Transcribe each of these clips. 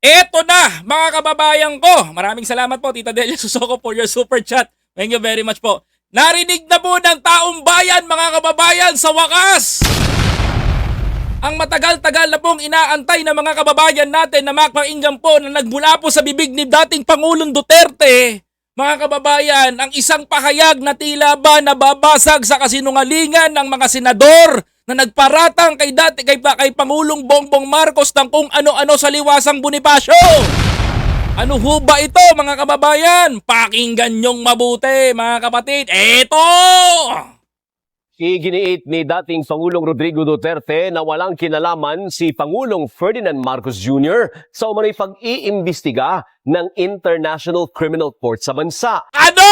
Eto na, mga kababayan ko. Maraming salamat po, Tita Delia Susoko, for your super chat. Thank you very much po. Narinig na po ng taong bayan, mga kababayan, sa wakas! Ang matagal-tagal na pong inaantay ng mga kababayan natin na makpainggan po na nagmula po sa bibig ni dating Pangulong Duterte. Mga kababayan, ang isang pahayag na tila ba nababasag sa kasinungalingan ng mga senador na nagparatang kay dati kay, kay Pangulong Bongbong Marcos ng kung ano-ano sa liwasang Bonifacio. Ano ho ba ito mga kababayan? Pakinggan nyong mabuti mga kapatid. Eto! Iginiit ni dating Pangulong Rodrigo Duterte na walang kinalaman si Pangulong Ferdinand Marcos Jr. sa umano'y pag-iimbestiga ng International Criminal Court sa bansa. Ano?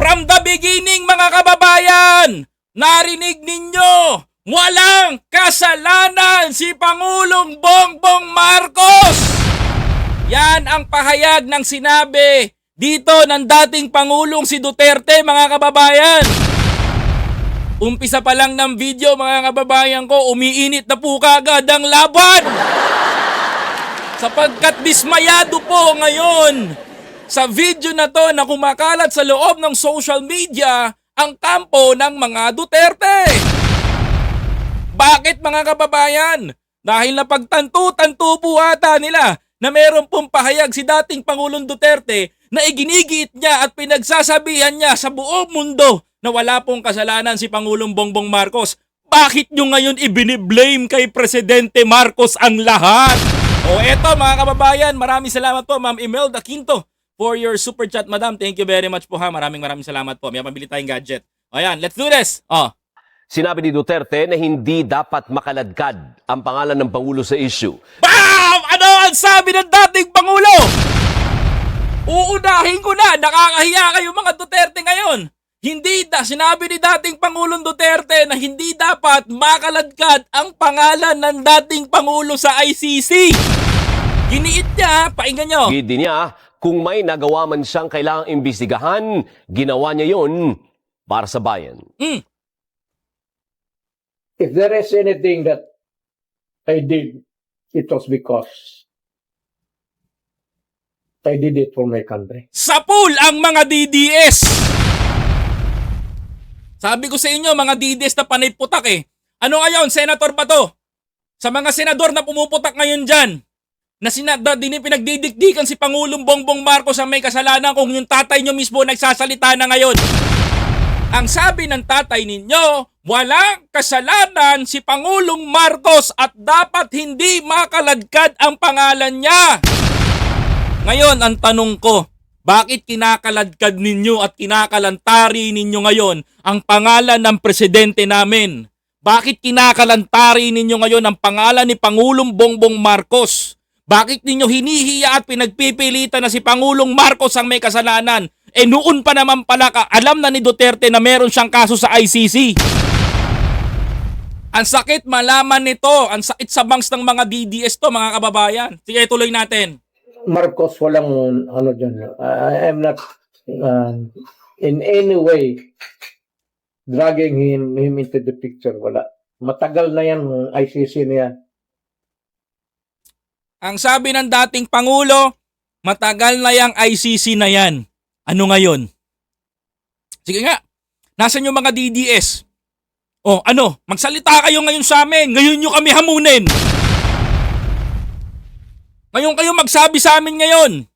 From the beginning mga kababayan, narinig ninyo, walang kasalanan si Pangulong Bongbong Marcos. Yan ang pahayag ng sinabi dito ng dating Pangulong si Duterte mga kababayan. Umpisa pa lang ng video mga kababayan ko, umiinit na po kagad ang laban. Sapagkat dismayado po ngayon sa video na to na kumakalat sa loob ng social media ang kampo ng mga Duterte. Bakit mga kababayan? Dahil napagtanto-tanto po ata nila na meron pong pahayag si dating Pangulong Duterte na iginigiit niya at pinagsasabihan niya sa buong mundo na wala pong kasalanan si Pangulong Bongbong Marcos. Bakit nyo ngayon ibiniblame kay Presidente Marcos ang lahat? O eto mga kababayan, maraming salamat po Ma'am Imelda Quinto for your super chat, Madam. Thank you very much po ha. Maraming maraming salamat po. May pambili tayong gadget. O yan, let's do this. Oh. Sinabi ni Duterte na hindi dapat makaladkad ang pangalan ng Pangulo sa issue. Bam! Ano ang sabi ng dating Pangulo? Uunahin ko na, nakakahiya kayo mga Duterte ngayon. Hindi da, sinabi ni dating Pangulong Duterte na hindi dapat makaladkad ang pangalan ng dating Pangulo sa ICC. Giniit niya, pakinggan nyo. Gidi niya, kung may nagawa man siyang kailangang imbestigahan, ginawa niya yon para sa bayan. Mm. if there is anything that I did, it was because I did it for my country. Sa pool ang mga DDS. Sabi ko sa inyo, mga DDS na panay putak eh. Ano ngayon, senator pa to? Sa mga senador na pumuputak ngayon dyan, na sinada din pinagdidikdikan si Pangulong Bongbong Marcos ang may kasalanan kung yung tatay nyo mismo nagsasalita na ngayon. Ang sabi ng tatay ninyo, walang kasalanan si Pangulong Marcos at dapat hindi makaladkad ang pangalan niya. Ngayon, ang tanong ko, bakit kinakaladkad ninyo at kinakalantari ninyo ngayon ang pangalan ng presidente namin? Bakit kinakalantari ninyo ngayon ang pangalan ni Pangulong Bongbong Marcos? Bakit ninyo hinihiya at pinagpipilitan na si Pangulong Marcos ang may kasalanan? Eh noon pa naman pala ka, alam na ni Duterte na meron siyang kaso sa ICC. Ang sakit malaman nito, ang sakit sa bangs ng mga DDS to mga kababayan. Sige, tuloy natin. Marcos, walang ano dyan. I am not uh, in any way dragging him, him into the picture. Wala. Matagal na yan, ICC na yan. Ang sabi ng dating Pangulo, matagal na yung ICC na yan. Ano ngayon? Sige nga, nasan yung mga DDS? O ano, magsalita kayo ngayon sa amin. Ngayon nyo kami hamunin. Ngayon kayo magsabi sa amin ngayon.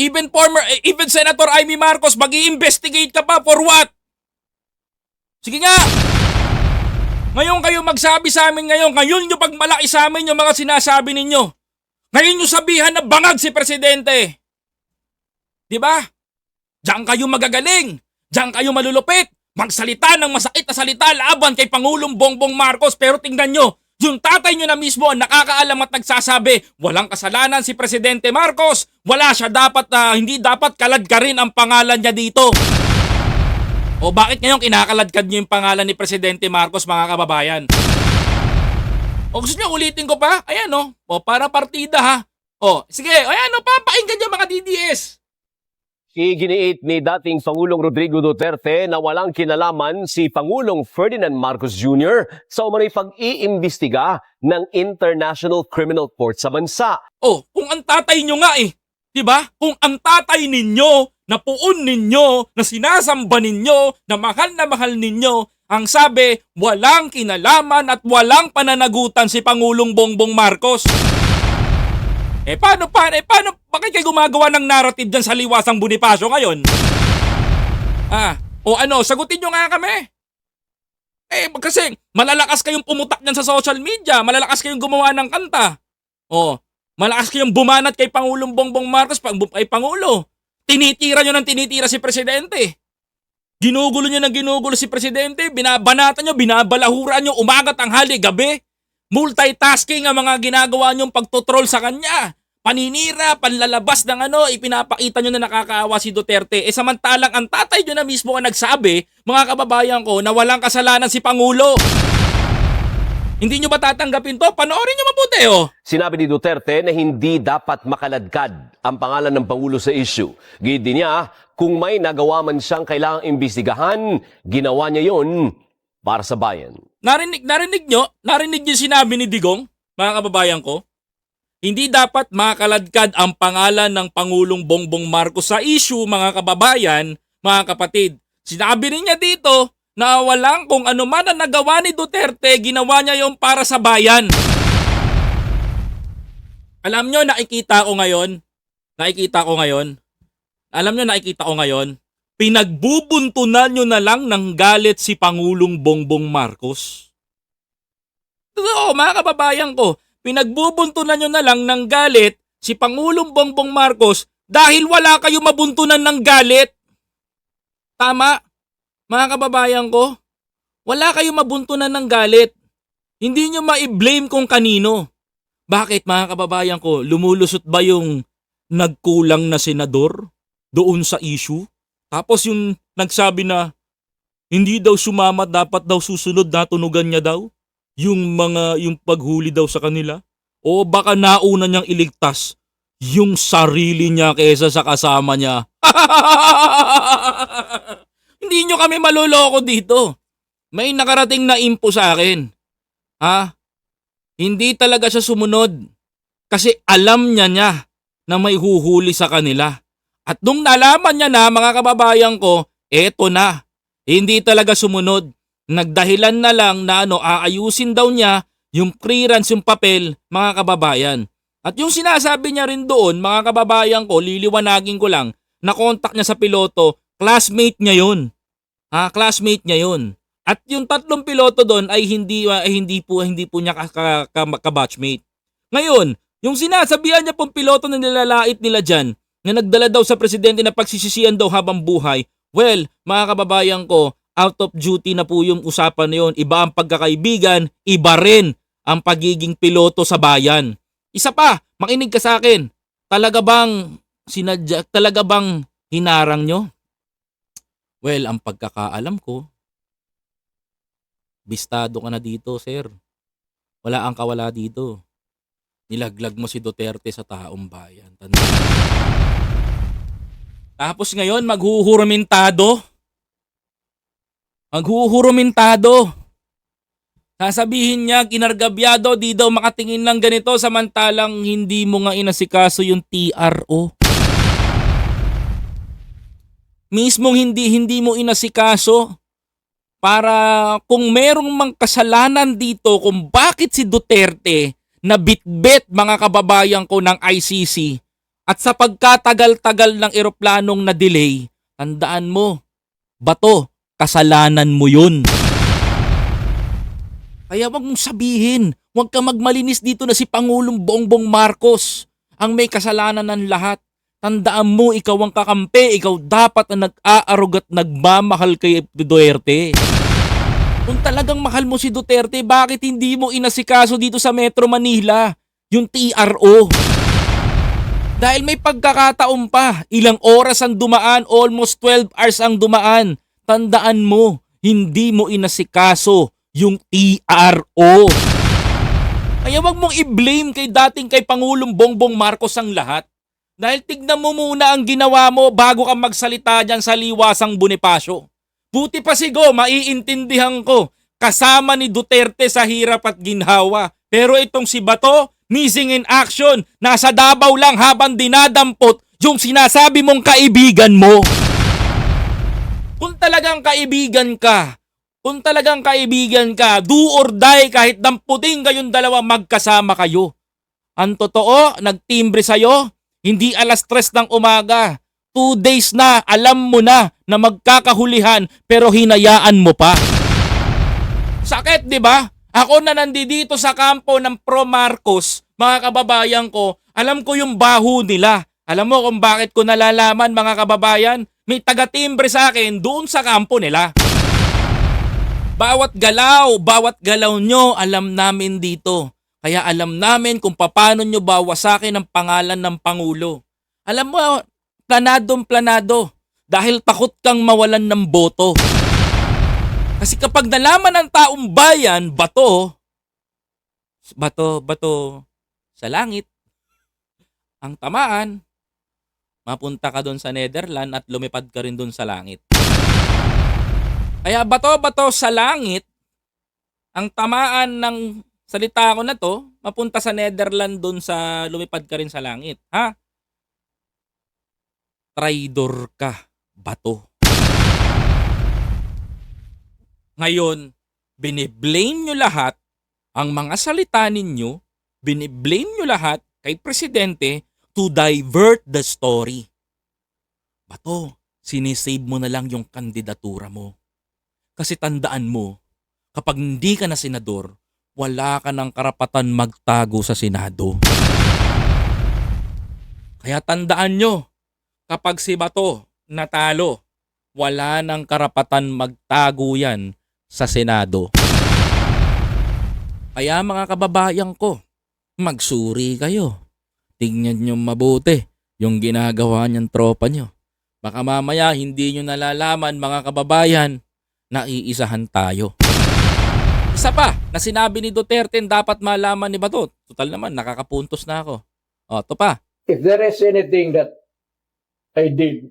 Even former, eh, even Senator Amy Marcos, mag investigate ka pa for what? Sige nga. Ngayon kayo magsabi sa amin ngayon, ngayon nyo pagmalaki sa amin yung mga sinasabi ninyo. Ngayon nyo sabihan na bangag si Presidente. Di ba? Diyan kayo magagaling. Diyan kayo malulupit. Magsalita ng masakit na salita laban kay Pangulong Bongbong Marcos. Pero tingnan nyo, yung tatay nyo na mismo ang nakakaalam at nagsasabi, walang kasalanan si Presidente Marcos. Wala siya dapat na, hindi dapat kalad ka rin ang pangalan niya dito. O bakit ngayon kinakaladkad niyo yung pangalan ni Presidente Marcos mga kababayan? O gusto niyo ulitin ko pa? Ayan o. O para partida ha. O sige, ayan o, papakinggan niyo mga DDS. Iginiit ni dating Pangulong Rodrigo Duterte na walang kinalaman si Pangulong Ferdinand Marcos Jr. sa umano'y pag-iimbestiga ng International Criminal Court sa bansa. Oh, kung ang tatay nyo nga eh. 'Di ba? Kung ang tatay ninyo, na puon ninyo, na sinasamba ninyo, na mahal na mahal ninyo, ang sabi, walang kinalaman at walang pananagutan si Pangulong Bongbong Marcos. Eh paano, paano, eh paano, bakit kayo gumagawa ng narrative dyan sa liwasang Bonifacio ngayon? Ah, o ano, sagutin nyo nga kami. Eh, kasi malalakas kayong pumutak dyan sa social media, malalakas kayong gumawa ng kanta. Oh, malakas kayong bumanat kay Pangulong Bongbong Marcos, pang, kay Pangulo. Tinitira nyo ng tinitira si Presidente. Ginugulo nyo ng ginugulo si Presidente, binabanatan nyo, binabalahuran nyo, umaga, tanghali, gabi. Multitasking ang mga ginagawa nyong pagtotroll sa kanya. Paninira, panlalabas ng ano, ipinapakita nyo na nakakaawa si Duterte. E samantalang ang tatay nyo na mismo ang nagsabi, mga kababayan ko, na walang kasalanan si Pangulo. Hindi nyo ba tatanggapin to? Panoorin nyo mabuti oh. Sinabi ni Duterte na hindi dapat makaladkad ang pangalan ng Pangulo sa issue. Gid din niya, kung may nagawa man siyang kailangang imbestigahan, ginawa niya yon para sa bayan. Narinig, narinig nyo? Narinig nyo sinabi ni Digong, mga kababayan ko? Hindi dapat makaladkad ang pangalan ng Pangulong Bongbong Marcos sa issue, mga kababayan, mga kapatid. Sinabi rin niya dito na walang kung ano man ang nagawa ni Duterte, ginawa niya yung para sa bayan. Alam nyo, nakikita ko ngayon, nakikita ko ngayon, alam nyo, nakikita ko ngayon, pinagbubuntunan nyo na lang ng galit si Pangulong Bongbong Marcos. Totoo, mga kababayan ko, pinagbubuntunan nyo na lang ng galit si Pangulong Bongbong Marcos dahil wala kayo mabuntunan ng galit. Tama, mga kababayan ko, wala kayo mabuntunan ng galit. Hindi nyo ma-blame kung kanino. Bakit mga kababayan ko, lumulusot ba yung nagkulang na senador doon sa issue? Tapos yung nagsabi na hindi daw sumama dapat daw susunod na tunugan niya daw yung mga yung paghuli daw sa kanila o baka nauna niyang iligtas yung sarili niya kaysa sa kasama niya. hindi nyo kami maloloko dito. May nakarating na info sa akin. Ha? Hindi talaga siya sumunod kasi alam niya niya na may huhuli sa kanila. At nung nalaman niya na mga kababayan ko, eto na. Hindi talaga sumunod. Nagdahilan na lang na ano, aayusin daw niya yung clearance, yung papel, mga kababayan. At yung sinasabi niya rin doon, mga kababayan ko, liliwanagin ko lang, na contact niya sa piloto, classmate niya yun. Ha, classmate niya yun. At yung tatlong piloto doon ay hindi ay hindi po hindi po niya ka, ka, ka, ka-batchmate. Ngayon, yung sinasabihan niya pong piloto na nilalait nila diyan na nagdala daw sa presidente na pagsisisihan daw habang buhay, well, mga kababayan ko, out of duty na po yung usapan na yun. Iba ang pagkakaibigan, iba rin ang pagiging piloto sa bayan. Isa pa, makinig ka sa akin. Talaga bang sinadya, talaga bang hinarang nyo? Well, ang pagkakaalam ko, bistado ka na dito, sir. Wala ang kawala dito. Nilaglag mo si Duterte sa taong bayan. Tanda. Tapos ngayon, maghuhurumintado. Maghuhurumintado. Sasabihin niya, kinargabyado, di daw makatingin ng ganito samantalang hindi mo nga inasikaso yung TRO. Mismong hindi hindi mo inasikaso para kung merong mang kasalanan dito kung bakit si Duterte na bitbit mga kababayan ko ng ICC at sa pagkatagal-tagal ng eroplanong na delay, tandaan mo, bato, kasalanan mo yun. Kaya wag mong sabihin, wag ka magmalinis dito na si Pangulong Bongbong Marcos ang may kasalanan ng lahat. Tandaan mo, ikaw ang kakampi, ikaw dapat ang nag-aarog at nagmamahal kay Duterte. Kung talagang mahal mo si Duterte, bakit hindi mo inasikaso dito sa Metro Manila, yung TRO? Dahil may pagkakataon pa, ilang oras ang dumaan, almost 12 hours ang dumaan. Tandaan mo, hindi mo inasikaso yung TRO. Kaya wag mong i-blame kay dating kay Pangulong Bongbong Marcos ang lahat. Dahil tignan mo muna ang ginawa mo bago ka magsalita dyan sa liwasang Bonifacio. Buti pa sigo, maiintindihan ko. Kasama ni Duterte sa hirap at ginhawa. Pero itong si Bato, missing in action. Nasa Davao lang habang dinadampot yung sinasabi mong kaibigan mo. Kung talagang kaibigan ka, kung talagang kaibigan ka, do or die kahit damputin kayong dalawa magkasama kayo. Ang totoo, nagtimbre sa'yo, hindi alas tres ng umaga. Two days na, alam mo na na magkakahulihan pero hinayaan mo pa. Sakit, di ba? Ako na nandito sa kampo ng Pro Marcos, mga kababayan ko, alam ko yung baho nila. Alam mo kung bakit ko nalalaman mga kababayan? May taga-timbre sa akin doon sa kampo nila. Bawat galaw, bawat galaw nyo, alam namin dito. Kaya alam namin kung paano nyo bawasakin ang pangalan ng Pangulo. Alam mo, planadong planado. Dahil takot kang mawalan ng boto. Kasi kapag nalaman ng taong bayan, bato, bato, bato sa langit, ang tamaan, mapunta ka doon sa Netherland at lumipad ka rin doon sa langit. Kaya bato-bato sa langit, ang tamaan ng salita ko na to, mapunta sa Netherland doon sa lumipad ka rin sa langit. Ha? Traidor ka, bato. Ngayon, biniblame nyo lahat ang mga salita ninyo, biniblame nyo lahat kay Presidente to divert the story. Bato, sinisave mo na lang yung kandidatura mo. Kasi tandaan mo, kapag hindi ka na senador, wala ka ng karapatan magtago sa Senado. Kaya tandaan nyo, kapag si Bato natalo, wala ng karapatan magtago yan sa Senado. Kaya mga kababayan ko, magsuri kayo. Tingnan nyo mabuti yung ginagawa niyang tropa nyo. Baka mamaya hindi nyo nalalaman mga kababayan na iisahan tayo. Isa pa na sinabi ni Duterte dapat malaman ni Bato. Total naman, nakakapuntos na ako. O, to pa. If there is anything that I did,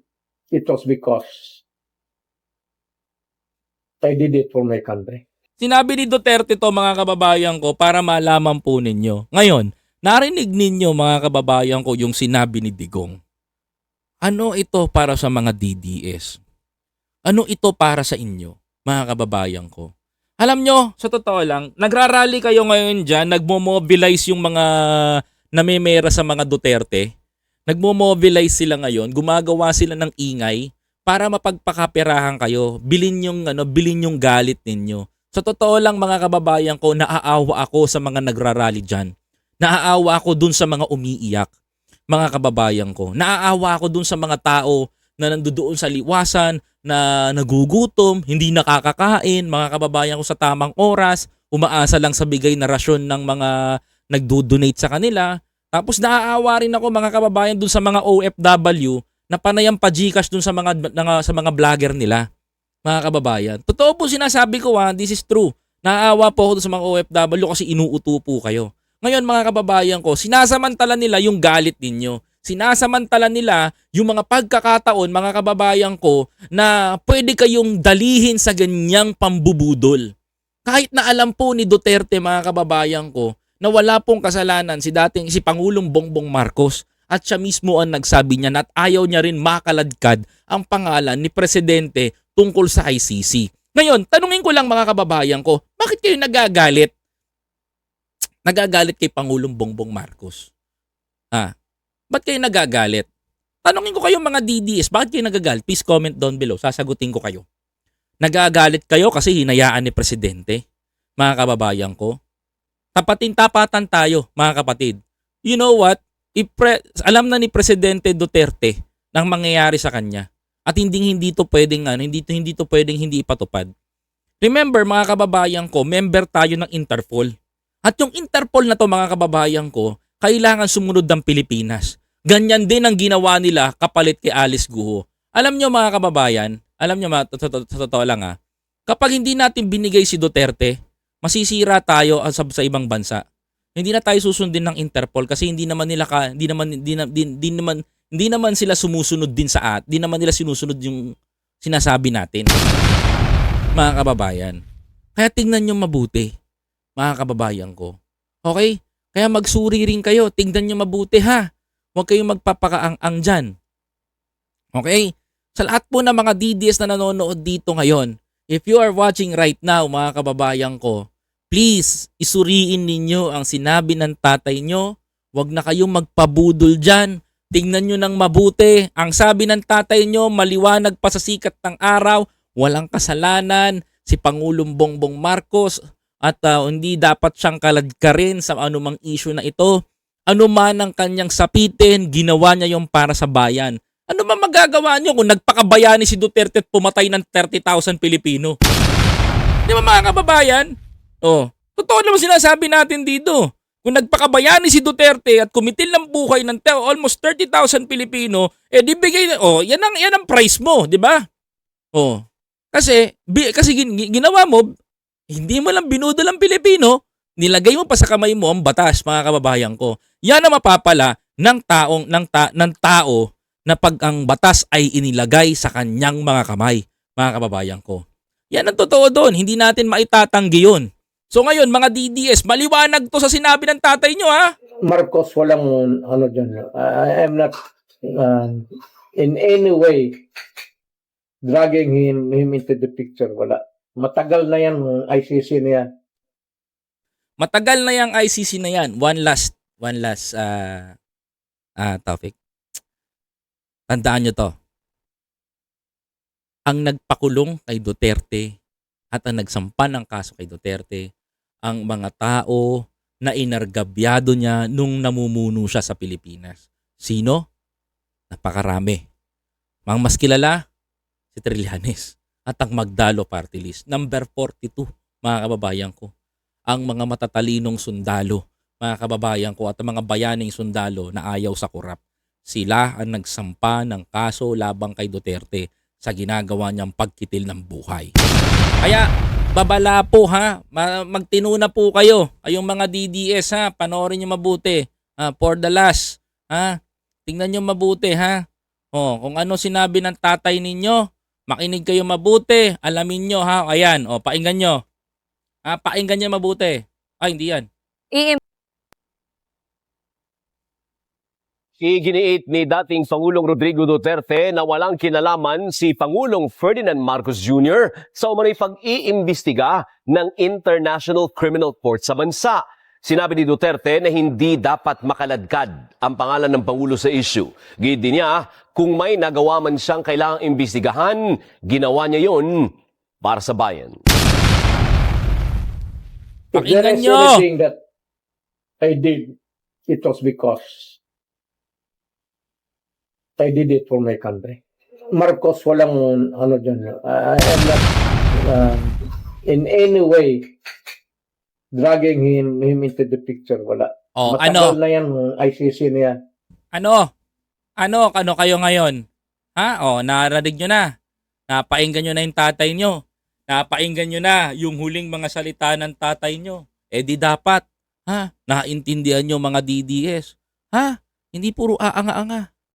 it was because I did it for my country. Sinabi ni Duterte to mga kababayan ko para malaman po ninyo. Ngayon, narinig ninyo mga kababayan ko yung sinabi ni Digong. Ano ito para sa mga DDS? Ano ito para sa inyo, mga kababayan ko? Alam nyo, sa totoo lang, nagrarally kayo ngayon dyan, nagmo-mobilize yung mga namimera sa mga Duterte. Nagmo-mobilize sila ngayon, gumagawa sila ng ingay para mapagpakaperahan kayo. Bilin yung ano, bilin yung galit ninyo. Sa totoo lang mga kababayan ko, naaawa ako sa mga nagrarally diyan. Naaawa ako dun sa mga umiiyak. Mga kababayan ko. Naaawa ako dun sa mga tao na nandoon sa liwasan, na nagugutom, hindi nakakakain, mga kababayan ko sa tamang oras, umaasa lang sa bigay na rasyon ng mga nagdo-donate sa kanila. Tapos naaawa rin ako mga kababayan dun sa mga OFW na panayang pa Gcash dun sa mga, nga- sa mga vlogger nila. Mga kababayan. Totoo po sinasabi ko ha, this is true. Naaawa po ako dun sa mga OFW kasi inuuto po kayo. Ngayon mga kababayan ko, sinasamantala nila yung galit ninyo. Sinasamantala nila yung mga pagkakataon, mga kababayan ko, na pwede kayong dalihin sa ganyang pambubudol. Kahit na alam po ni Duterte mga kababayan ko na wala pong kasalanan si dating si Pangulong Bongbong Marcos at siya mismo ang nagsabi niya na ayaw niya rin makaladkad ang pangalan ni Presidente tungkol sa ICC. Ngayon, tanungin ko lang mga kababayan ko, bakit kayo nagagalit? Nagagalit kay Pangulong Bongbong Marcos. Ah, ba't kayo nagagalit? Tanungin ko kayo mga DDS, bakit kayo nagagalit? Please comment down below, sasagutin ko kayo. Nagagalit kayo kasi hinayaan ni Presidente, mga kababayan ko. Tapatin-tapatan tayo, mga kapatid. You know what? Ipre- alam na ni Presidente Duterte nang mangyayari sa kanya. At hindi hindi to pwedeng ano, hindi to hindi to pwedeng hindi ipatupad. Remember mga kababayan ko, member tayo ng Interpol. At yung Interpol na to mga kababayan ko, kailangan sumunod ng Pilipinas. Ganyan din ang ginawa nila kapalit kay Alice Guho. Alam nyo mga kababayan, alam nyo mga, sa totoo lang ha, kapag hindi natin binigay si Duterte, masisira tayo sa, sa ibang bansa. hindi na tayo susundin ng Interpol kasi hindi naman nila ka, hindi naman hindi, na- di, di naman hindi naman sila sumusunod din sa at, hindi naman nila sinusunod yung sinasabi natin. Mga kababayan. Kaya tingnan nyo mabuti, mga kababayan ko. Okay? Kaya magsuri rin kayo, tingnan nyo mabuti ha. Huwag kayong magpapakaang-ang dyan. Okay? Sa lahat po ng mga DDS na nanonood dito ngayon, if you are watching right now, mga kababayan ko, please, isuriin ninyo ang sinabi ng tatay nyo. Huwag na kayong magpabudol dyan. Tingnan nyo ng mabuti. Ang sabi ng tatay nyo, maliwanag pa sa sikat ng araw, walang kasalanan, si Pangulong Bongbong Marcos at ah, hindi dapat siyang kaladkarin sa anumang issue na ito. Ano man ang kanyang sapitin, ginawa niya yung para sa bayan. Ano ba magagawa niyo kung nagpakabayani si Duterte at pumatay ng 30,000 Pilipino? Di ba mga kababayan? Oh, totoo naman sinasabi natin dito. Kung nagpakabayani si Duterte at kumitil ng buhay ng almost 30,000 Pilipino, eh di bigay oh, yan ang, yan ang price mo, di ba? Oh, kasi, bi, kasi gin- gi- ginawa mo, hindi mo lang binudol ang Pilipino, nilagay mo pa sa kamay mo ang batas, mga kababayan ko. Yan ang mapapala ng taong ng, ta, ng tao na pag ang batas ay inilagay sa kanyang mga kamay, mga kababayan ko. Yan ang totoo doon, hindi natin maitatanggi yun. So ngayon, mga DDS, maliwanag to sa sinabi ng tatay nyo ha. Marcos walang ano dyan. I am not uh, in any way dragging him him into the picture. Wala. Matagal na yan ICC na yan. Matagal na yung ICC na yan. One last, one last uh, uh, topic. Tandaan nyo to. Ang nagpakulong kay Duterte at ang nagsampa ng kaso kay Duterte, ang mga tao na inargabyado niya nung namumuno siya sa Pilipinas. Sino? Napakarami. Mang mas kilala, si Trillanes at ang Magdalo Party List. Number 42, mga kababayan ko ang mga matatalinong sundalo, mga kababayan ko at ang mga bayaning sundalo na ayaw sa kurap. Sila ang nagsampa ng kaso labang kay Duterte sa ginagawa niyang pagkitil ng buhay. Kaya babala po ha, Ma- magtinuna po kayo, ayong mga DDS ha, panoorin niyo mabuti. Ha, for the last, ha, tingnan niyo mabuti ha. Oh, kung ano sinabi ng tatay ninyo, makinig kayo mabuti, alamin niyo ha. Ayan, oh, painggan niyo. Ah, painggan niya mabuti. Ay, hindi yan. i Iginiit ni dating Pangulong Rodrigo Duterte na walang kinalaman si Pangulong Ferdinand Marcos Jr. sa umano'y pag-iimbestiga ng International Criminal Court sa bansa. Sinabi ni Duterte na hindi dapat makaladkad ang pangalan ng Pangulo sa issue. Gid din niya, kung may nagawa man siyang kailangang imbestigahan, ginawa niya yon para sa bayan. If there is nyo. anything that I did, it was because I did it for my country. Marcos walang ano dyan. I am not uh, in any way dragging him him into the picture. Wala. Oh, Matagal ano? na yan ICC na yan. Ano? Ano? Ano kayo ngayon? Ha? Oh, narinig nyo na. Napainggan nyo na yung tatay nyo. Napainggan nyo na yung huling mga salita ng tatay nyo. Eh di dapat, ha? Naintindihan nyo mga DDS. Ha? Hindi puro aanga-anga.